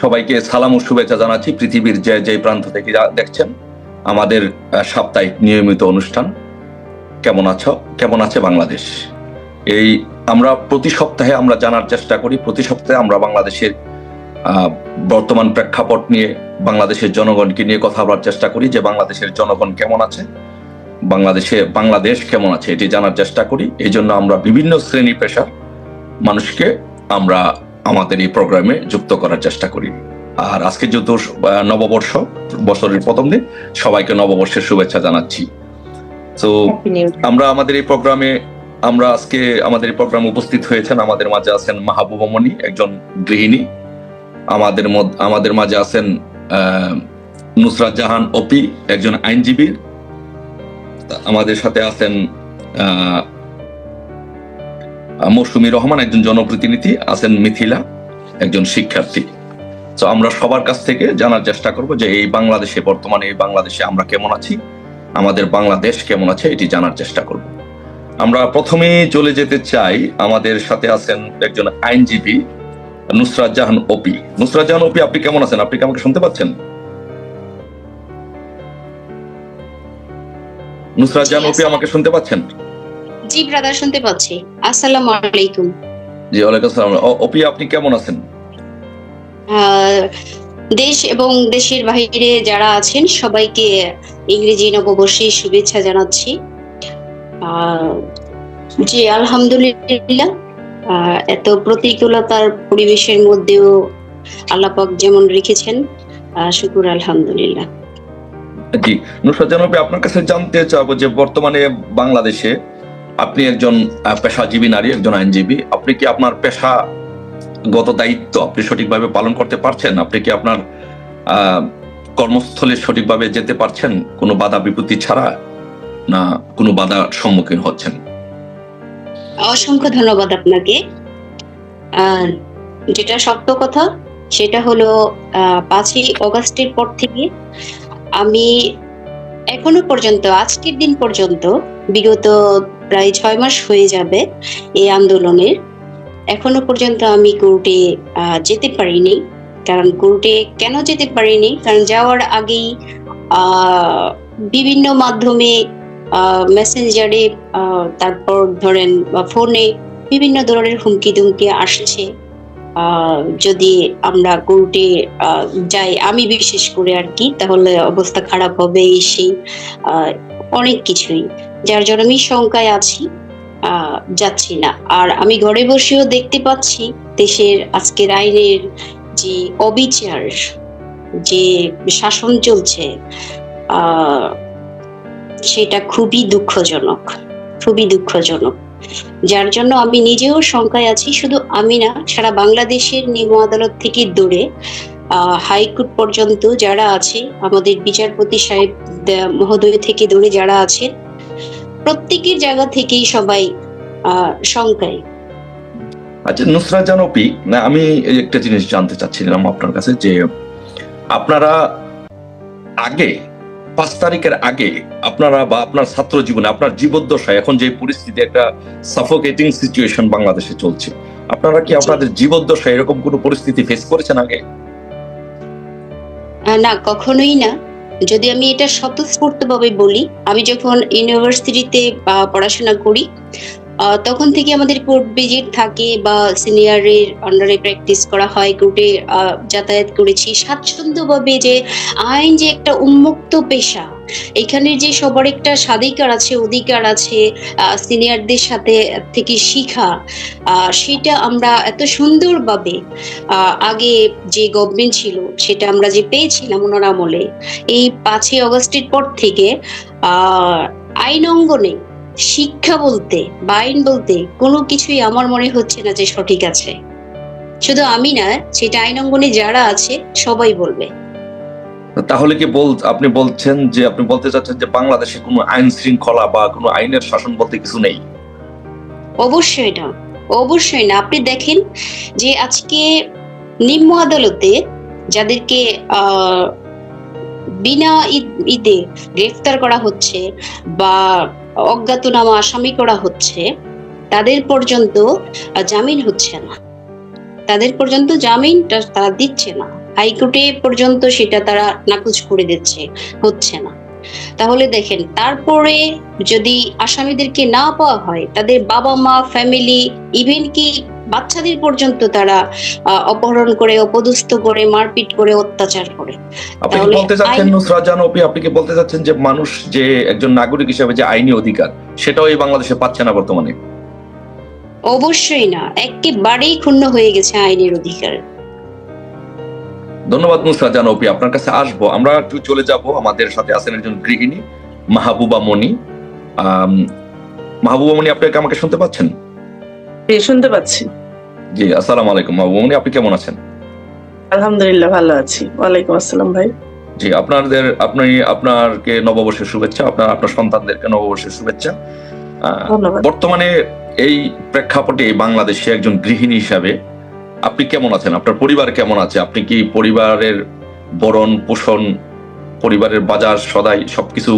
সবাইকে সালাম ও শুভেচ্ছা জানাচ্ছি পৃথিবীর যে যে প্রান্ত থেকে দেখছেন। আমাদের সাপ্তাহিক নিয়মিত অনুষ্ঠান। কেমন আছো? কেমন আছে বাংলাদেশ? এই আমরা প্রতি সপ্তাহে আমরা জানার চেষ্টা করি, প্রতি সপ্তাহে আমরা বাংলাদেশের বর্তমান প্রেক্ষাপট নিয়ে, বাংলাদেশের জনগণকে নিয়ে কথা বলার চেষ্টা করি যে বাংলাদেশের জনগণ কেমন আছে, বাংলাদেশে, বাংলাদেশ কেমন আছে এটি জানার চেষ্টা করি। এই জন্য আমরা বিভিন্ন শ্রেণি পেশার মানুষকে আমরা আমাদের এই প্রোগ্রামে যুক্ত করার চেষ্টা করি। আর আজকে যেহেতু নববর্ষ বছরের প্রথম দিন সবাইকে নববর্ষের শুভেচ্ছা জানাচ্ছি। তো আমরা আমাদের এই প্রোগ্রামে আমরা আজকে আমাদের এই প্রোগ্রামে উপস্থিত হয়েছেন। আমাদের মাঝে আছেন মাহবুবা মনি একজন গৃহিণী। আমাদের আমাদের মাঝে আছেন আহ, নুসরাত জাহান অপি একজন আইনজীবী। আমাদের সাথে আছেন আহ, মৌসুমী রহমান একজন জনপ্রতিনিধি আছেন মিথিলা একজন শিক্ষার্থী। তো আমরা সবার কাছ থেকে জানার চেষ্টা করব যে এই বাংলাদেশে বর্তমানে এই বাংলাদেশে আমরা কেমন আছি আমাদের বাংলাদেশ কেমন আছে এটি জানার চেষ্টা করব। আমরা প্রথমে চলে যেতে চাই আমাদের সাথে আছেন একজন আইনজীবী নুসরাত জাহান ওপি। নুসরাত জাহান ওপি আপনি কেমন আছেন? আপনি কি আমাকে শুনতে পাচ্ছেন? নুসরাত জাহান ওপি আমাকে শুনতে পাচ্ছেন? জি ব্রাদার শুনতে পাচ্ছি। আসসালামু আলাইকুম। জি ওয়ালাইকুম আসসালাম। ওপি আপনি কেমন আছেন? দেশ এবং দেশের বাইরে যারা আছেন সবাইকে ইংরেজি নববর্ষের শুভেচ্ছা জানাচ্ছি। জি আলহামদুলিল্লাহ। এত প্রতিকূলতার পরিবেশের মধ্যেও আল্লাপাক যেমন রেখেছেন শুকুর আলহামদুলিল্লাহ। জি নুসরাত ওপি আপনার কাছে জানতে চাবো যে বর্তমানে বাংলাদেশে আপনি একজন পেশাজীবী নারী, একজন আইনজীবী, আপনি কি আপনার পেশাগত দায়িত্ব আপনি সঠিকভাবে পালন করতে পারছেন? আপনি কি আপনার কর্মস্থলে সঠিকভাবে যেতে পারছেন? কোনো বাধা বিপত্তি ছাড়া না কোনো বাধার সম্মুখীন হচ্ছেন? অসংখ্য ধন্যবাদ আপনাকে। যেটা সত্য কথা, সেটা হলো পাঁচই অগাস্টের পর থেকে আমি এখনও পর্যন্ত, আজকের দিন পর্যন্ত, বিগত প্রায় ছয় মাস হয়ে যাবে এই আন্দোলনের। এখনও পর্যন্ত আমি কোর্টে যেতে পারিনি। কারণ কোর্টে কেন যেতে পারিনি? কারণ যাওয়ার আগেই বিভিন্ন মাধ্যমে মেসেঞ্জারে তারপর ধরেন, বা ফোনে বিভিন্ন ধরনের হুমকি দুমকি আসছে। যদি আমরা আহ, যাই আমি বিশেষ করে আর কি তাহলে অবস্থা খারাপ হবে সেই অনেক কিছুই। যার জন্য আমি শঙ্কায় আছি যাচ্ছি না। আর আমি ঘরে বসেও দেখতে পাচ্ছি দেশের আজকের আইনের যে অবিচার যে শাসন চলছে সেটা খুবই দুঃখজনক খুবই দুঃখজনক। যার জন্য আমি নিজেও শঙ্কায় আছি। শুধু আমি না, সারা বাংলাদেশের নিম্ন আদালত থেকে দূরে হাইকোর্ট পর্যন্ত যারা আছে, আমাদের বিচারপতি সাহেব মহোদয় থেকে দূরে যারা আছেন, প্রত্যেকের জায়গা থেকেই সবাই শঙ্কায়। আচ্ছা নুসরাত জাহান ওপি না, আমি একটা জিনিস জানতে চাচ্ছিলাম আপনার কাছে যে, আপনারা আগে পাঁচ তারিখের আগে আপনারা বা আপনার ছাত্র জীবনে আপনার জীবদ্দশায় এখন যে পরিস্থিতি একটা সাফোকেটিং সিচুয়েশন বাংলাদেশে চলছে। আপনারা কি আপনাদের জীবদ্দশায় এরকম কোনো পরিস্থিতি ফেস করেছেন আগে? না কখনোই না। যদি আমি এটা স্বতঃস্ফূর্তভাবে বলি আমি যখন ইউনিভার্সিটিতে পড়াশোনা করি তখন থেকে আমাদের কোর্ট ভিজিট থাকে বা সিনিয়রের আন্ডারে প্র্যাকটিস করা হয় কোর্টে যাতায়াত করেছি। স্বাচ্ছন্দ্যভাবে যে আইন যে একটা উন্মুক্ত পেশা, এখানে যে সবার একটা স্বাধিকার আছে, অধিকার আছে সিনিয়রদের সাথে থেকে শিখা সেটা আমরা এত সুন্দরভাবে আগে যে গভর্নমেন্ট ছিল, সেটা আমরা যে পেয়েছিলাম ওনার আমলে, এই পাঁচই অগস্টের পর থেকে আইন অঙ্গনে শিক্ষা বলতে বা আইন বলতে কোনো কিছুই আমার মনে হচ্ছে না যে সঠিক আছে। শুধু আমি না সেটা আইন অঙ্গনে যারা আছে সবাই বলবে। তাহলে কি বল আপনি বলছেন যে আপনি বলতে চাচ্ছেন যে বাংলাদেশে কোনো আইন শৃঙ্খলা বা কোনো আইনের শাসন বলতে কিছু নেই? অবশ্যই না। অবশ্যই না। আপনি দেখেন যে আজকে নিম্ন আদালতে যাদেরকে আহ, বিনা ঈদে গ্রেফতার করা হচ্ছে বা অজ্ঞাতনামা আসামি করা হচ্ছে, তাদের পর্যন্ত জামিন হচ্ছে না। তাদের পর্যন্ত জামিনটা তারা দিচ্ছে না। হাইকোর্টে পর্যন্ত সেটা তারা নাকুচ করে দিচ্ছে, হচ্ছে না। তাহলে দেখেন, তারপরে যদি আসামিদেরকে না পাওয়া হয়, তাদের বাবা মা ফ্যামিলি, ইভেন কি বাচ্চাদের পর্যন্ত তারা অপহরণ করে অপদস্থ করে মারপিট করে অত্যাচার করে। আপনি কি বলতে চাচ্ছেন নুসরাত জাহান অপি আপনি কি বলতে চাচ্ছেন যে মানুষ যে একজন নাগরিক হিসেবে যে আইনি অধিকার সেটাও এই বাংলাদেশে পাচ্ছে না বর্তমানে? অবশ্যই না। একেবারেই ক্ষুণ্ণ হয়ে গেছে আইনের অধিকার। ধন্যবাদ নুসরাত জাহান অপি আপনার কাছে আসব। আমরা একটু চলে যাব। আমাদের সাথে আছেন একজন গৃহিণী মাহবুবা মনি। মাহবুবা মনি আপনি আমাকে শুনতে পাচ্ছেন? জি, শুনতে পাচ্ছি। জি আসসালামু আলাইকুম। মাহবুবমণি আপনি কেমন আছেন? আলহামদুলিল্লাহ ভালো আছি। ওয়ালাইকুম আসসালাম ভাই। জি আপনাদের আপনি আপনাকে নববর্ষের শুভেচ্ছা আপনার আপনার সন্তানদেরকে নববর্ষের শুভেচ্ছা। বর্তমানে এই প্রেক্ষাপটে বাংলাদেশে একজন গৃহিণী হিসাবে আপনি কেমন আছেন? আপনার পরিবার কেমন আছে? আপনি কি পরিবারের বরণ পোষণ পরিবারের বাজার সদাই সবকিছু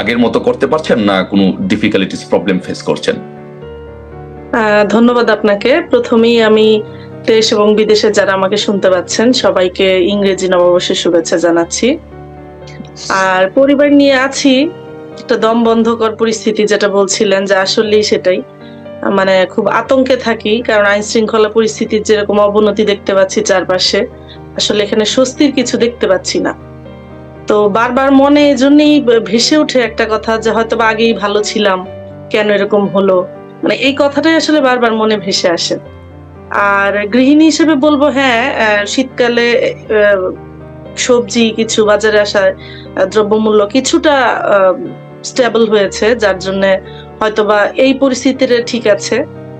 আগের মতো করতে পারছেন না কোনো ডিফিকাল্টিস প্রবলেম ফেস করছেন? ধন্যবাদ আপনাকে। প্রথমেই আমি দেশ এবং বিদেশে যারা আমাকে শুনতে পাচ্ছেন, সবাইকে ইংরেজি নববর্ষের শুভেচ্ছা জানাচ্ছি। আর পরিবার নিয়ে আছি, একটা দম বন্ধকর পরিস্থিতি যেটা বলছিলেন যে আসলেই সেটাই। মানে খুব আতঙ্কে থাকি, কারণ আইন শৃঙ্খলা পরিস্থিতির যেরকম অবনতি দেখতে পাচ্ছি চারপাশে, আসলে এখানে স্বস্তির কিছু দেখতে পাচ্ছি না। তো বারবার মনে এই এজন্যই ভেসে ওঠে একটা কথা যে হয়তো বা আগেই ভালো ছিলাম, কেন এরকম হলো? মানে এই কথাটাই আসলে বারবার মনে ভেসে আসে। আর গৃহিণী হিসেবে বলব হ্যাঁ শীতকালে সবজি কিছু বাজারে আসার দ্রব্যমূল্য কিছুটা স্টেবল হয়েছে, যার জন্য হয়তোবা এই পরিস্থিতিটা ঠিক আছে।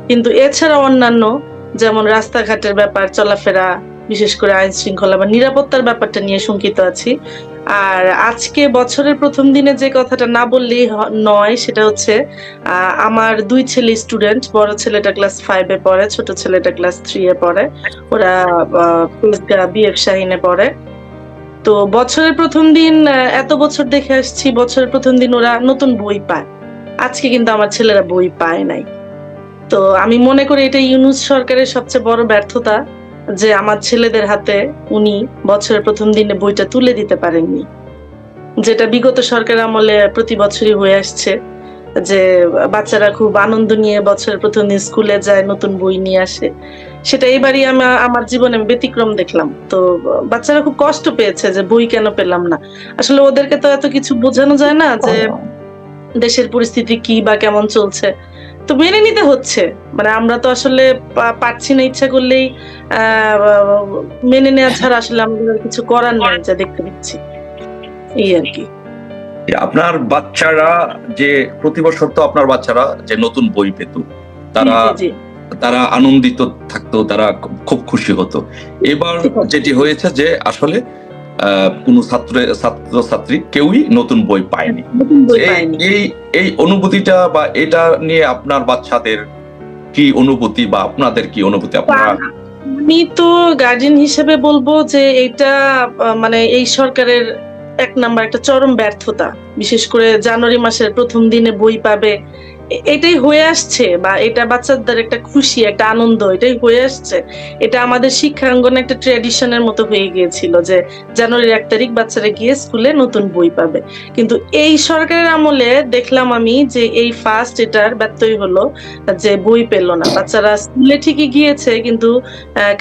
কিন্তু এছাড়া অন্যান্য যেমন রাস্তাঘাটের ব্যাপার, চলাফেরা, বিশেষ করে আইন শৃঙ্খলা বা নিরাপত্তার ব্যাপারটা নিয়ে শঙ্কিত আছি। আর আজকে বছরের প্রথম দিনে যে কথাটা না বললেই নয়, সেটা হচ্ছে আমার দুই ছেলে স্টুডেন্ট বড় ছেলেটা ক্লাস ফাইভে পড়ে, ছোট ছেলেটা ক্লাস থ্রি এ পড়ে। ওরা বিএফ শাহিনে পড়ে। তো বছরের প্রথম দিন এত বছর দেখে আসছি, বছরের প্রথম দিন ওরা নতুন বই পায়। আজকে কিন্তু আমার ছেলেরা বই পায় নাই। তো আমি মনে করি এটা ইউনুস সরকারের সবচেয়ে বড় ব্যর্থতা। যে আমার ছেলেদের হাতে উনি বছরের প্রথম দিনে বইটা তুলে দিতে পারেননি। যেটা বিগত সরকার আমলে প্রতি বছরই হয়ে আসছে যে বাচ্চারা খুব আনন্দ নিয়ে বছরের প্রথম দিন স্কুলে যায় নতুন বই নিয়ে আসে। সেটা এবারই আমি আমার জীবনে ব্যতিক্রম দেখলাম। তো বাচ্চারা খুব কষ্ট পেয়েছে যে বই কেন পেলাম না। আসলে ওদেরকে তো এত কিছু বোঝানো যায় না যে দেশের পরিস্থিতি কি বা কেমন চলছে। তো মেনে নিতে হচ্ছে। মানে আমরা তো আসলে পারছি না ইচ্ছা করলেই মেনে নেওয়া ছাড়া আসলে আমাদের কিছু করার নাই যা দেখতে পাচ্ছি। এই আর কি। আপনার বাচ্চারা যে প্রতি বছর তো আপনার বাচ্চারা যে নতুন বই পেত তারা তারা আনন্দিত থাকতো তারা খুব- খুশি হতো। এবার যেটি হয়েছে যে আসলে কোনো ছাত্র ছাত্র ছাত্রী কেউই নতুন বই পায়নি। এই এই অনুভূতিটা বা এটা নিয়ে আপনার বাচ্চাদের কি অনুভূতি বা আপনাদের কি অনুভূতি আপনারা? আমি তো গার্জিয়ান হিসেবে বলব যে এটা মানে এই সরকারের এক নাম্বার একটা চরম ব্যর্থতা। বিশেষ করে জানুয়ারি মাসের প্রথম দিনে বই পাবে এটাই হয়ে আসছে বা এটা বাচ্চাদের একটা খুশি, একটা আনন্দ, এটাই হয়ে আসছে। এটা আমাদের শিক্ষাঙ্গনে একটা ট্র্যাডিশনের মতো হয়ে গিয়েছিল যে জানুয়ারির এক তারিখ বাচ্চারা গিয়ে স্কুলে নতুন বই পাবে। কিন্তু এই সরকারের আমলে দেখলাম আমি যে এই ফার্স্ট এটার ব্যত্যয় হলো যে বই পেল না। বাচ্চারা স্কুলে ঠিকই গিয়েছে, কিন্তু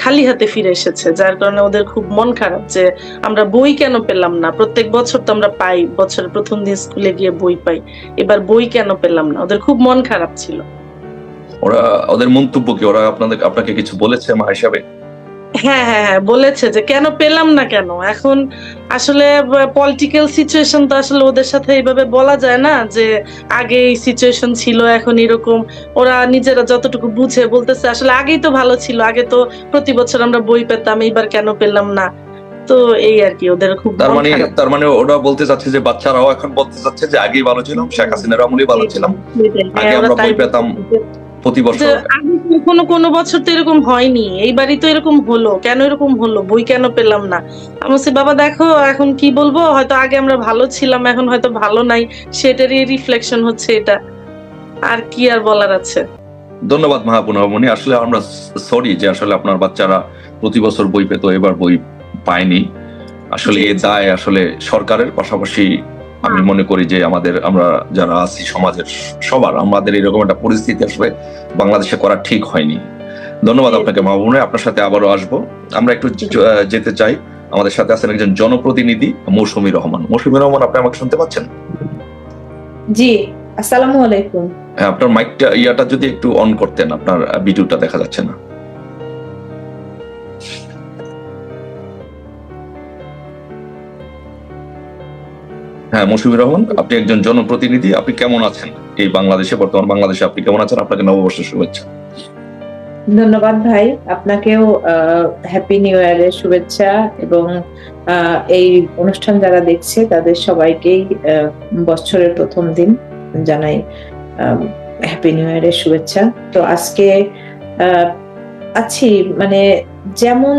খালি হাতে ফিরে এসেছে, যার কারণে ওদের খুব মন খারাপ যে আমরা বই কেন পেলাম না? প্রত্যেক বছর তো আমরা পাই, বছরের প্রথম দিন স্কুলে গিয়ে বই পাই, এবার বই কেন পেলাম না? ওদের খুব মন খারাপ ছিল। ওরা ওদের মন্তব্য কি? ওরা আপনাদের আপনাকে কিছু বলেছে মা হিসাবে? হ্যাঁ হ্যাঁ হ্যাঁ বলেছে যে কেন পেলাম না কেন? এখন আসলে পলিটিক্যাল সিচুয়েশন তো আসলে ওদের সাথে এইভাবে বলা যায় না যে আগে এই সিচুয়েশন ছিল এখন এরকম। ওরা নিজেরা যতটুকু বুঝে বলতেছে আসলে আগেই তো ভালো ছিল। আগে তো প্রতি বছর আমরা বই পেতাম এইবার কেন পেলাম না? তো এই আর কি ওদের খুব তার মানে তার মানে ওরা বলতে চাচ্ছে যে বাচ্চারাও এখন বলতে চাচ্ছে যে আগেই ভালো ছিলাম শেখ হাসিনার আমলেই ভালো ছিলাম। আগে আমরা বই পেতাম প্রতি বছর। আগে কোনো কোনো বছর তো এরকম হয়নি এইবারই তো এরকম হলো কেন এরকম হলো বই কেন পেলাম না? আমি বাবা দেখো এখন কি বলব? হয়তো আগে আমরা ভালো ছিলাম এখন হয়তো ভালো নাই। সেটারই রিফ্লেকশন হচ্ছে এটা। আর কি আর বলার আছে? ধন্যবাদ মাহাপুনমণি আসলে আমরা সরি যে আসলে আপনার বাচ্চারা প্রতি বছর বই পেত এবার বই পায়নি আসলে এ দায় আসলে সরকারের পাশাপাশি আমি মনে করি যে আমাদের আমরা যারা আছি সমাজের সবার আমাদের এরকম একটা পরিস্থিতি আসলে বাংলাদেশে করা ঠিক হয়নি। ধন্যবাদ আপনাকে মাহবুবে আপনার সাথে আবারও আসব। আমরা একটু যেতে চাই। আমাদের সাথে আছেন একজন জনপ্রতিনিধি মৌসুমী রহমান। মৌসুমী রহমান আপনি আমাকে শুনতে পাচ্ছেন? জি আসসালামু আলাইকুম। হ্যাঁ আপনার মাইকটা ইয়াটা যদি একটু অন করতেন আপনার ভিডিওটা দেখা যাচ্ছে না। হ্যাঁ মৌসুমী রহমান, আপনি একজন জনপ্রতিনিধি, আপনি কেমন আছেন? এই বাংলাদেশে, বর্তমান বাংলাদেশে আপনি কেমন আছেন? আপনাকে নববর্ষের শুভেচ্ছা। ধন্যবাদ ভাই। আপনাকেও হ্যাপি নিউ ইয়ারের শুভেচ্ছা এবং এই অনুষ্ঠান যারা দেখছে, তাদের সবাইকেই বছরের প্রথম দিন জানাই হ্যাপি নিউ ইয়ারের শুভেচ্ছা। তো আজকে আছি মানে যেমন